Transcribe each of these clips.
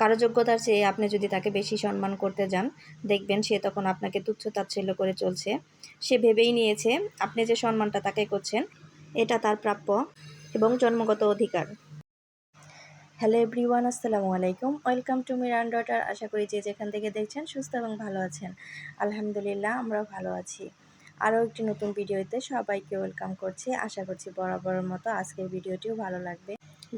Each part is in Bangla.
কারও যোগ্যতার চেয়ে আপনি যদি তাকে বেশি সম্মান করতে যান, দেখবেন সে তখন আপনাকে তুচ্ছ তাচ্ছিল্য করে চলছে। সে ভেবেই নিয়েছে, আপনি যে সম্মানটা তাকে করছেন, এটা তার প্রাপ্য এবং জন্মগত অধিকার। হ্যালো এভরিওয়ান, আসসালামু আলাইকুম। Welcome to Miran daughter. আশা করি যে যেখান থেকে দেখছেন সুস্থ এবং ভালো আছেন। আলহামদুলিল্লাহ, আমরাও ভালো আছি। আরও একটি নতুন ভিডিওতে সবাইকে ওয়েলকাম করছি। আশা করছি বরাবরের মতো আজকের ভিডিওটিও ভালো লাগবে।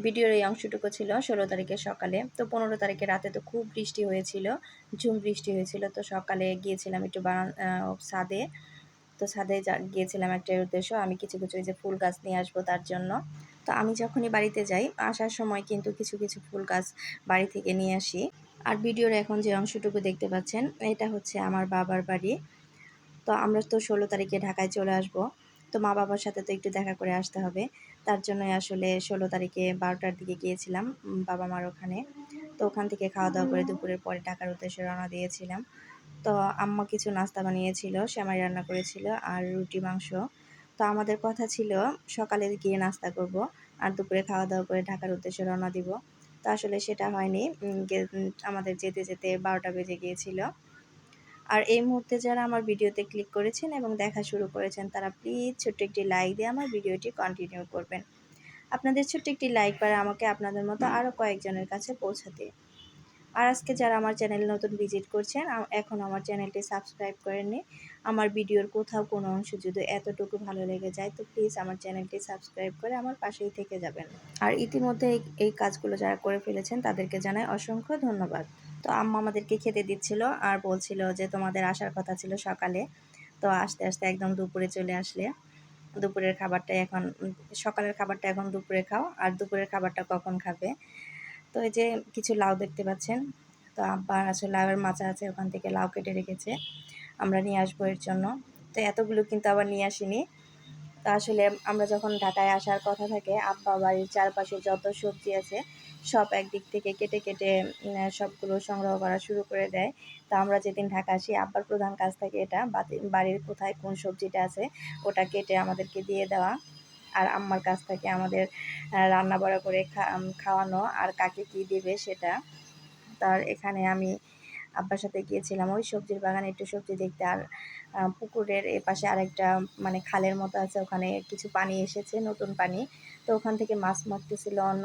ভিডিওর এই অংশটুকু ছিল ষোলো তারিখের সকালে। তো পনেরো তারিখে রাতে তো খুব বৃষ্টি হয়েছিল, ঝুম বৃষ্টি হয়েছিল। তো সকালে গিয়েছিলাম একটু বারান ছাদে। তো ছাদে গিয়েছিলাম একটা উদ্দেশ্য, আমি কিছু কিছু যে ফুল গাছ নিয়ে আসব তার জন্য। তো আমি যখনই বাড়িতে যাই, আসার সময় কিন্তু কিছু কিছু ফুল গাছ বাড়ি থেকে নিয়ে আসি। আর ভিডিওর এখন যে অংশটুকু দেখতে পাচ্ছেন, এটা হচ্ছে আমার বাবার বাড়ি। তো আমরা তো ষোলো তারিখে ঢাকায় চলে আসব। তো মা বাবার সাথে তো একটু দেখা করে আসতে হবে। তার জন্যই আসলে ষোলো তারিখে বারোটার দিকে গিয়েছিলাম বাবা মার ওখানে। তো ওখান থেকে খাওয়া দাওয়া করে দুপুরের পরে টাকার উদ্দেশ্যে রওনা দিয়েছিলাম। তো আম্মা কিছু নাস্তা বানিয়েছিল শ্যামাই রান্না করেছিল আর রুটি, মাংস। তো আমাদের কথা ছিল, সকালে গিয়ে নাস্তা করব আর দুপুরে খাওয়া দাওয়া করে ঢাকার উদ্দেশ্যে রওনা দিব। তো আসলে সেটা হয়নি আমাদের যেতে যেতে বারোটা বেজে গিয়েছিল। আর এই মুহূর্তে যারা আমার ভিডিওতে ক্লিক করেছেন এবং দেখা শুরু করেছেন, তারা প্লিজ ছোট্ট একটি লাইক দিয়ে আমার ভিডিওটি কন্টিনিউ করবেন। আপনাদের ছোট্ট একটি লাইক পারে আমাকে আপনাদের মতো আরও কয়েকজনের কাছে পৌঁছাতে। আর আজকে যারা আমার চ্যানেল নতুন ভিজিট করছেন এখন আমার চ্যানেলটি সাবস্ক্রাইব করেননি, আমার ভিডিওর কোথাও কোনো অংশ যদি এতটুকু ভালো লেগে যায়, তো প্লিজ আমার চ্যানেলটি সাবস্ক্রাইব করে আমার পাশেই থেকে যাবেন। আর ইতিমধ্যে এই কাজগুলো যারা করে ফেলেছেন, তাদেরকে জানাই অসংখ্য ধন্যবাদ। তো আম্মা আমাদেরকে খেতে দিচ্ছিল আর বলছিল যে তোমাদের আসার কথা ছিল সকালে। তো আস্তে আস্তে একদম দুপুরে চলে আসলে। দুপুরের খাবারটা এখন, সকালের খাবারটা এখন দুপুরে খাও। আর দুপুরের খাবারটা কখন খাবে? তো এই যে কিছু লাউ দেখতে পাচ্ছেন। তো আব্বা আসলে লাউয়ের মাচা আছে, ওখান থেকে লাউ কেটে রেখেছে। আমরা নিয়ে আসব এর জন্য। তো এতগুলো কিন্তু আবার নিয়ে আসিনি। তো আসলে আমরা যখন ঢাকায় আসার কথা থাকে, আব্বা বাড়ির চারপাশে যত সবজি আছে, সব একদিক থেকে কেটে কেটে সবগুলো সংগ্রহ করা শুরু করে দেয়। তো আমরা যেদিন ঢাকা আসি, আব্বার প্রধান কাজ থাকে এটা বাড়ির কোথায় কোন সবজিটা আছে, ওটা কেটে আমাদেরকে দিয়ে দেওয়া। আর আম্মার কাছ থেকে আমাদের রান্না বড়া করে খাওয়ানো, আর কাকে কী দেবে সেটা। তার এখানে আমি আব্বার সাথে গিয়েছিলাম। ওই সবজির বাগানে একটু সবজি দেখতে। আর পুকুরের এপাশে আরেকটা মানে খালের মতো আছে। ওখানে কিছু পানি এসেছে, নতুন পানি। তো ওখান থেকে মাছ মারতেছিল অন্য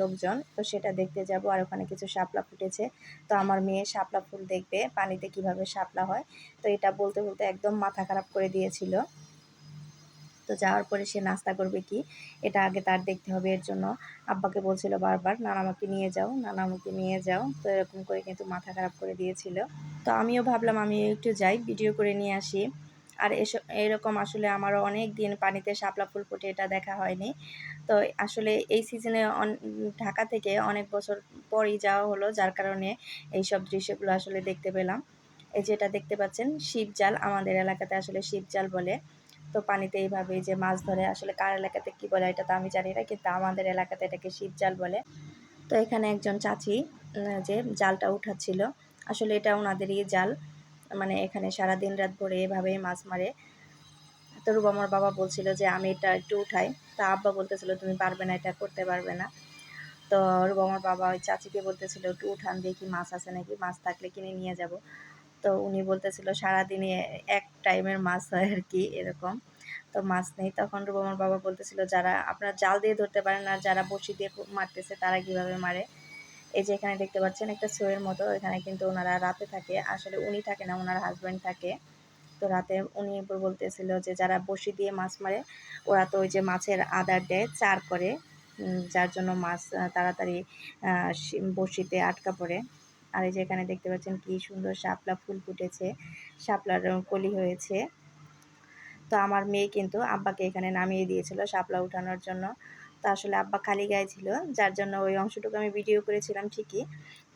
লোকজন। তো সেটা দেখতে যাব। আর ওখানে কিছু শাপলা ফুটেছে। তো আমার মেয়ে শাপলা ফুল দেখবে, পানিতে কীভাবে শাপলা হয়। তো এটা বলতে বলতে একদম মাথা খারাপ করে দিয়েছিল। তো যাওয়ার পরে সে নাস্তা করবে কি? এটা আগে তার দেখতে হবে, এর জন্য। আব্বাকে বলছিল বারবার নানা নানামাকে নিয়ে যাও নানা নানামাকে নিয়ে যাও। তো এরকম করে কিন্তু মাথা খারাপ করে দিয়েছিল। তো আমিও ভাবলাম আমি একটু যাই, ভিডিও করে নিয়ে আসি। আর এসব এরকম আসলে আমারও অনেক দিন পানিতে শাপলা ফুল ফুটে এটা দেখা হয়নি। তো আসলে এই সিজনে ঢাকা থেকে অনেক বছর পরই যাওয়া হলো, যার কারণে এই সব দৃশ্যগুলো আসলে দেখতে পেলাম। এই যেটা দেখতে পাচ্ছেন, শিবজাল, আমাদের এলাকাতে আসলে শিবজাল বলে। তো পানিতে এইভাবে যে মাছ ধরে আসলে কার এলাকাতে কি বলে এটা তো আমি জানি না, কিন্তু আমাদের এলাকাতে এটাকে শিব জাল বলে। তো এখানে একজন চাচি যে জালটা উঠাচ্ছিল, আসলে এটা ওনাদেরই জাল মানে এখানে সারা দিন রাত ভরে এভাবেই মাছ মারে। তো রুবামর বাবা বলছিল যে, আমি এটা একটু উঠাই। তা আব্বা বলতেছিল, তুমি পারবে না, এটা করতে পারবে না। তো রুবামর বাবা ওই চাচিকে বলতেছিল, একটু উঠান, দেখি মাছ আছে নাকি, মাছ থাকলে কিনে নিয়ে যাব। তো উনি বলতেছিল, সারাদিনে এক টাইমের মাছ হয় আর কি এরকম। তো মাছ নেই। তখন রুবামার বাবা বলতেছিল, যারা, আপনার জাল দিয়ে ধরতে পারেন আর যারা বসি দিয়ে মারতেছে তারা কীভাবে মারে? এই যে এখানে দেখতে পাচ্ছেন একটা শোয়ের মতো, এখানে কিন্তু ওনারা রাতে থাকে। আসলে উনি থাকে না ওনার হাজব্যান্ড থাকে। তো রাতে উনি বলতেছিল যে, যারা বসি দিয়ে মাছ মারে, ওরা তো ওই যে মাছের আদার দেয়, চার করে। যার জন্য মাছ তাড়াতাড়ি বসিতে আটকা পড়ে। আর এই যে এখানে দেখতে পাচ্ছেন কি সুন্দর শাপলা ফুল ফুটেছে, শাপলার কলি হয়েছে। তো আমার মেয়ে কিন্তু আব্বাকে এখানে নামিয়ে দিয়েছিল শাপলা উঠানোর জন্য। তো আসলে আব্বা খালি গায়ে ছিল, যার জন্য ওই অংশটুকু আমি ভিডিও করেছিলাম ঠিকই,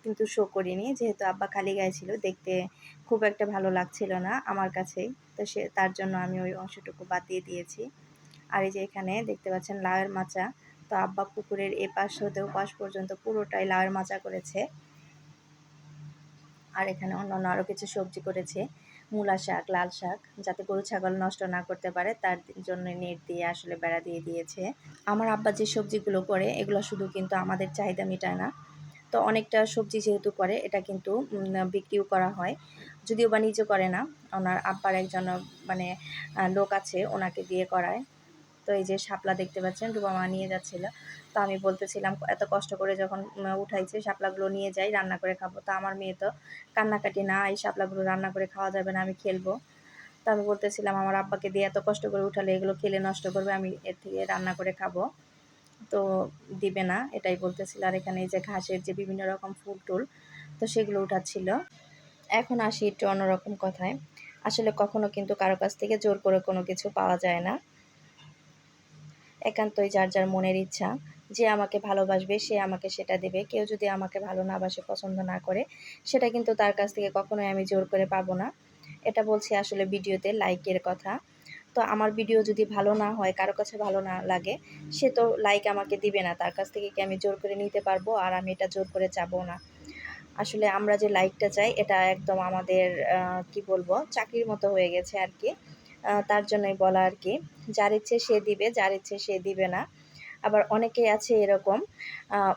কিন্তু শো করিনি। যেহেতু আব্বা খালি গায়ে ছিল, দেখতে খুব একটা ভালো লাগছিল না আমার কাছেই। তো সে, তার জন্য আমি ওই অংশটুকু বাদ দিয়ে দিয়েছি। আর এই যে এখানে দেখতে পাচ্ছেন লাউয়ের মাচা। তো আব্বা পুকুরের এ পাশ হতে ও পাশ পর্যন্ত পুরোটাই লাউয়ের মাচা করেছে। আর এখানে অন্যান্য আরও কিছু সবজি করেছে। মূলা শাক, লাল শাক, যাতে গরু, ছাগল নষ্ট না করতে পারে, তার জন্য নেট দিয়ে আসলে বেড়া দিয়ে দিয়েছে। আমার আব্বা যে সবজিগুলো করে, এগুলো শুধু কিন্তু আমাদের চাহিদা মেটায় না। তো অনেকটা সবজি যেহেতু করে, এটা কিন্তু বিক্রিও করা হয়। যদিও বা নিজে করে না, ওনার আব্বার একজন মানে লোক আছে, ওনাকে দিয়ে করায়। তো এই যে শাপলা দেখতে পাচ্ছেন, রুবা মা নিয়ে যাচ্ছিল। তো আমি বলতেছিলাম, এত কষ্ট করে যখন উঠাইছে, শাপলাগুলো নিয়ে যাই, রান্না করে খাব। তো আমার মেয়ে তো কান্নাকাটি, না, এই শাপলাগুলো রান্না করে খাওয়া যাবে না, আমি খেলব। তো আমি বলতেছিলাম, আমার আব্বাকে দিয়ে এত কষ্ট করে উঠালে এগুলো খেলে নষ্ট করবে, আমি এর থেকে রান্না করে খাব। তো দিবে না, এটাই বলতেছিল। আর এখানে যে ঘাসের যে বিভিন্ন রকম ফুল টুল, তো সেগুলো উঠাচ্ছিল। এখন আসি একটু অন্যরকম কথায়। আসলে কখনো কিন্তু কারও কাছ থেকে জোর করে কোনো কিছু পাওয়া যায় না। একান্তই যার যার মনের ইচ্ছা, যে আমাকে ভালোবাসবে, সে আমাকে সেটা দেবে। কেউ যদি আমাকে ভালো না বাসে, পছন্দ না করে, সেটা কিন্তু তার কাছ থেকে কখনোই আমি জোর করে পাবো না। এটা বলছি আসলে ভিডিওতে লাইকের কথা। তো আমার ভিডিও যদি ভালো না হয়, কারও কাছে ভালো না লাগে, সে তো লাইক আমাকে দিবে না। তার কাছ থেকে কি আমি জোর করে নিতে পারব? আর আমি এটা জোর করে চাবো না। আসলে আমরা যে লাইকটা চাই, এটা একদম আমাদের কি বলব, চাকরির মতো হয়ে গেছে আর কি। তার জন্যই বলা আর কি। যার ইচ্ছে সে দিবে, যার ইচ্ছে সে দিবে না। আবার অনেকে আছে এরকম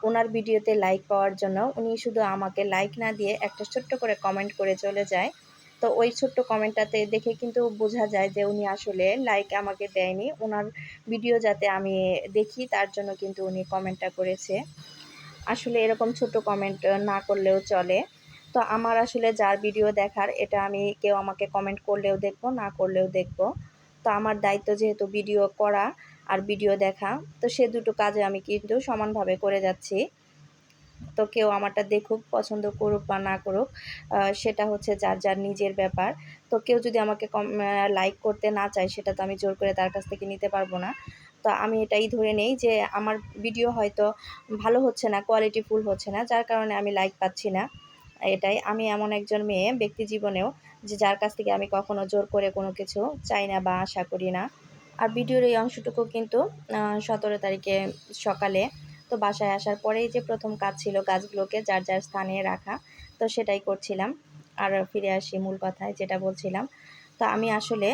ওনার ভিডিওতে লাইক পাওয়ার জন্য। উনি শুধু আমাকে লাইক না দিয়ে একটা ছোট্ট করে কমেন্ট করে চলে যায়। তো ওই ছোট্ট কমেন্টটাতে দেখে কিন্তু বোঝা যায় যে উনি আসলে লাইক আমাকে দেয়নি। ওনার ভিডিও যাতে আমি দেখি, তার জন্য কিন্তু উনি কমেন্টটা করেছে। আসলে এরকম ছোট কমেন্ট না করলেও চলে। তো আমার আসলে যার ভিডিও দেখার, এটা আমি কেউ আমাকে কমেন্ট করলেও দেখব, না করলেও দেখব। তো আমার দায়িত্ব যেহেতু ভিডিও করা আর ভিডিও দেখা, তো সে দুটো কাজে আমি কিন্তু সমানভাবে করে যাচ্ছি। তো কেউ আমারটা দেখুক, পছন্দ করুক বা না করুক সেটা হচ্ছে যার যার নিজের ব্যাপার। তো কেউ যদি আমাকে কম লাইক করতে না চায়, সেটা তো আমি জোর করে তার কাছ থেকে নিতে পারব না। তো আমি এটাই ধরে নেই যে আমার ভিডিও হয়তো ভালো হচ্ছে না কোয়ালিটি ফুল হচ্ছে না, যার কারণে আমি লাইক পাচ্ছি না। এটাই। আমি এমন একজন মেয়ে ব্যক্তি জীবনেও যে যার কাছ থেকে আমি কখনো জোর করে কোনো কিছু চাই না বা আশা করি না। আর ভিডিওর এই অংশটুকু কিন্তু সতেরো তারিখে সকালে তো বাসায় আসার পরেই যে প্রথম কাজ ছিল গাছগুলোকে যার যার স্থানে রাখা, তো সেটাই করছিলাম। আর ফিরে আসি মূল কথায় যেটা বলছিলাম তো আমি আসলে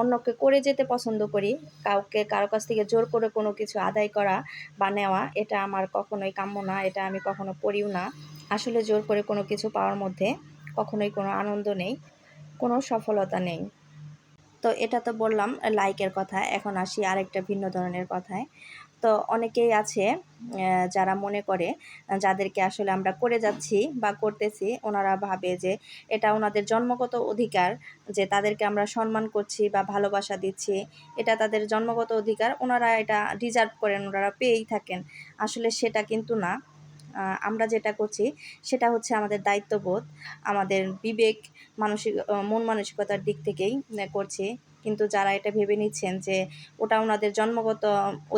অন্যকে করে যেতে পছন্দ করি। কাউকে, কারও কাছ থেকে জোর করে কোনো কিছু আদায় করা বা নেওয়া, এটা আমার কখনোই কাম্য না, এটা আমি কখনো করিও না। আসলে জোর করে কোনো কিছু পাওয়ার মধ্যে কখনোই কোনো আনন্দ নেই, কোনো সফলতা নেই। তো এটা তো বললাম লাইকের কথা। এখন আসি আরেকটা ভিন্ন ধরনের কথায়। তো অনেকেই আছে যারা মনে করে যাদেরকে আসলে আমরা করে যাচ্ছি বা করতেছি, ওনারা ভাবে যে এটা ওনাদের জন্মগত অধিকার, যে তাদেরকে আমরা সম্মান করছি বা ভালোবাসা দিচ্ছি, এটা তাদের জন্মগত অধিকার, ওনারা এটা ডিজার্ভ করেন, ওনারা পেয়েই থাকেন। আসলে সেটা কিন্তু না। আমরা যেটা করছি, সেটা হচ্ছে আমাদের দায়িত্ববোধ, আমাদের বিবেক, মানসিক, মন মানসিকতার দিক থেকেই করছি। কিন্তু যারা এটা ভেবে নিচ্ছেন যে ওটা ওনাদের জন্মগত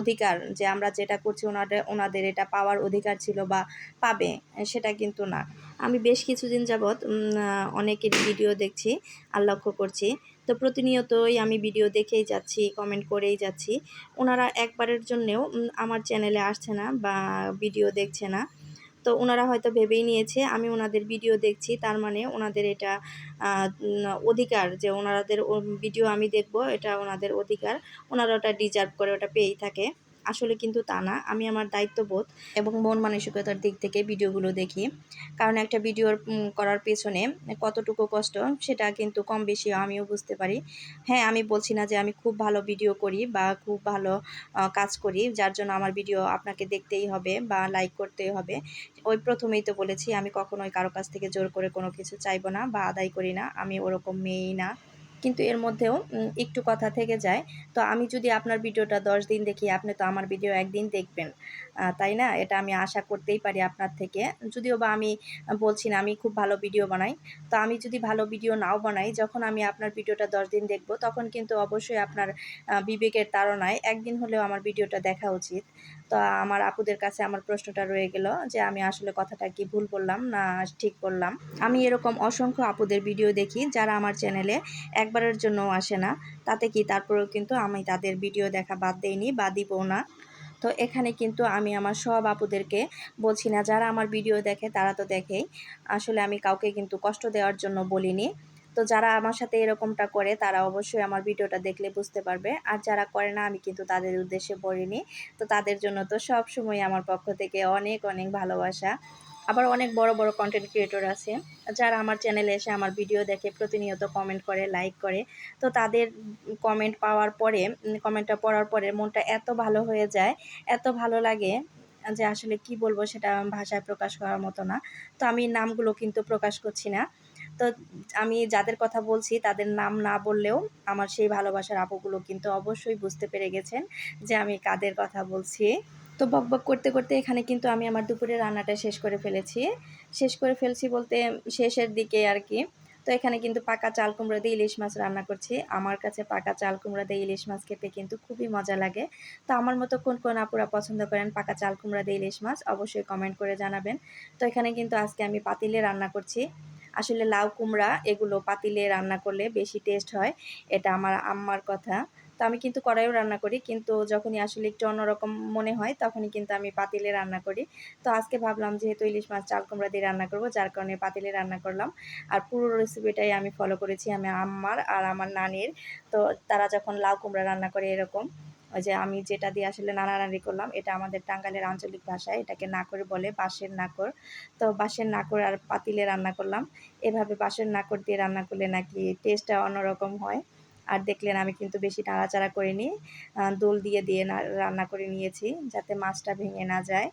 অধিকার, যে আমরা যেটা করছি ওনাদের ওনাদের এটা পাওয়ার অধিকার ছিল বা পাবে, সেটা কিন্তু না। আমি বেশ কিছুদিন যাবৎ অনেকেরই ভিডিও দেখছি, আর লক্ষ্য করছি। তো প্রতিনিয়তই আমি ভিডিও দেখেই যাচ্ছি কমেন্ট করেই যাচ্ছি। ওনারা একবারের জন্যেও আমার চ্যানেলে আসছে না বা ভিডিও দেখছে না। তো ওনারা হয়তো ভেবেই নিয়েছে, আমি ওনাদের ভিডিও দেখছি, তার মানে ওনাদের এটা অধিকার যে ওনাদের ভিডিও আমি দেখব, এটা ওনাদের অধিকার। ওনারা ওটা ডিজার্ভ করে, ওটা পেয়েই থাকে। আসলে কিন্তু তা না। আমি আমার দায়িত্ববোধ এবং মন মানসিকতার দিক থেকে ভিডিওগুলো দেখি। কারণ একটা ভিডিও করার পেছনে কতটুকু কষ্ট সেটা কিন্তু কম বেশি আমিও বুঝতে পারি। হ্যাঁ আমি বলছি না যে আমি খুব ভালো ভিডিও করি বা খুব ভালো কাজ করি। যার জন্য আমার ভিডিও আপনাকে দেখতেই হবে বা লাইক করতেই হবে। ওই প্রথমেই তো বলেছি, আমি কখনোই কারও কাছ থেকে জোর করে কোনো কিছু চাইব না বা আদায় করি না। আমি ওরকম মেয়েই না। কিন্তু এর মধ্যেও একটু কথা থেকে যায়। তো আমি যদি আপনার ভিডিওটা দশ দিন দেখি, আপনি তো আমার ভিডিও একদিন দেখবেন। তাই না? এটা আমি আশা করতেই পারি আপনার থেকে। যদিও বা আমি বলছি না, আমি খুব ভালো ভিডিও বানাই। তো আমি যদি ভালো ভিডিও নাও বানাই, যখন আমি আপনার ভিডিওটা দশ দিন দেখব, তখন কিন্তু অবশ্যই আপনার বিবেকের তাড়নায় একদিন হলেও আমার ভিডিওটা দেখা উচিত। তো আমার আপুদের কাছে আমার প্রশ্নটা রয়ে গেল যে আমি আসলে কথাটা কি ভুল বললাম না ঠিক বললাম। আমি এরকম অসংখ্য আপুদের ভিডিও দেখি যারা আমার চ্যানেলে একবারের জন্য আসে না। তাতে কি তারপরেও কিন্তু আমি তাদের ভিডিও দেখা বাদ দেইনি বা দিবও না। তো এখানে কিন্তু আমি আমার সব আপুদেরকে বলছি না, যারা আমার ভিডিও দেখে তারা তো দেখেই। আসলে আমি কাউকে কিন্তু কষ্ট দেওয়ার জন্য বলিনি। তো যারা আমার সাথে এরকমটা করে, তারা অবশ্যই আমার ভিডিওটা দেখলে বুঝতে পারবে। আর যারা করে না, আমি কিন্তু তাদের উদ্দেশ্যে বলিনি। তো তাদের জন্য তো সব সময় আমার পক্ষ থেকে অনেক অনেক ভালোবাসা। আবার অনেক বড় বড় কন্টেন্ট ক্রিয়েটর আছে। যারা আমার চ্যানেলে এসে আমার ভিডিও দেখে, প্রতিনিয়ত কমেন্ট করে লাইক করে। তো তাদের কমেন্ট পাওয়ার পরে কমেন্টটা পড়ার পরে মনটা এত ভালো হয়ে যায়, এত ভালো লাগে যে আসলে কি বলব সেটা ভাষায় প্রকাশ করার মতো না। তো আমি নামগুলো কিন্তু প্রকাশ করছি না। তো আমি যাদের কথা বলছি, তাদের নাম না বললেও আমার সেই ভালোবাসার আপুগুলো কিন্তু অবশ্যই বুঝতে পেরে গেছেন যে আমি কাদের কথা বলছি। তো বকবক করতে করতে এখানে কিন্তু আমি আমার দুপুরে রান্নাটা শেষ করে ফেলেছি। শেষ করে ফেলছি বলতে শেষের দিকে আর কি। তো এখানে কিন্তু পাকা চাল কুমড়া দিয়ে ইলিশ মাছ রান্না করছি। আমার কাছে পাকা চাল কুমড়া দিয়ে ইলিশ মাছ খেতে কিন্তু খুবই মজা লাগে। তো আমার মতো কোন কোন আপুরা পছন্দ করেন পাকা চাল কুমড়া দিয়ে ইলিশ মাছ, অবশ্যই কমেন্ট করে জানাবেন। তো এখানে কিন্তু আজকে আমি পাতিলে রান্না করছি। আসলে লাউ কুমড়া এগুলো পাতিলে রান্না করলে বেশি টেস্ট হয়, এটা আমার আম্মার কথা। তো আমি কিন্তু কড়াইও রান্না করি, কিন্তু যখনই আসলে একটু অন্যরকম মনে হয় তখনই কিন্তু আমি পাতিলে রান্না করি। তো আজকে ভাবলাম যেহেতু ইলিশ মাছ চাল কুমড়া দিয়ে রান্না করব, যার কারণে পাতিলে রান্না করলাম। আর পুরো রেসিপিটাই আমি ফলো করেছি আমি আম্মার আর আমার নানির। তো তারা যখন লাউ কুমড়া রান্না করে এরকম ওই যে আমি যেটা দিয়ে আসলে নাড়ানাড়ি করলাম, এটা আমাদের টাঙ্গালের আঞ্চলিক ভাষায়, এটাকে নাকর বলে, বাঁশের নাকর। তো বাঁশের নাকর আর পাতিলে রান্না করলাম। এভাবে বাঁশের নাকর দিয়ে রান্না করলে নাকি টেস্টটা অন্যরকম হয়। আর দেখলেন আমি কিন্তু বেশি নাড়াচাড়া করিনি দোল দিয়ে দিয়ে রান্না করে নিয়েছি যাতে মাছটা ভেঙে না যায়।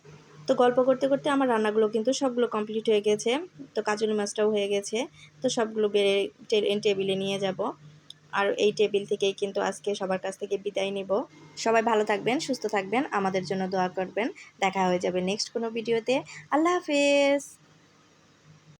তো গল্প করতে করতে আমার রান্নাগুলো কিন্তু সবগুলো কমপ্লিট হয়ে গেছে। তো কাজুলি মাছটাও হয়ে গেছে। তো সবগুলো বেড়ে টেবিলে নিয়ে যাব। আর এই টেবিল থেকেই কিন্তু আজকে সবার কাছ থেকে বিদায় নিব। সবাই ভালো থাকবেন, সুস্থ থাকবেন, আমাদের জন্য দোয়া করবেন। দেখা হয়ে যাবে নেক্সট কোনো ভিডিওতে আল্লাহ হাফেজ।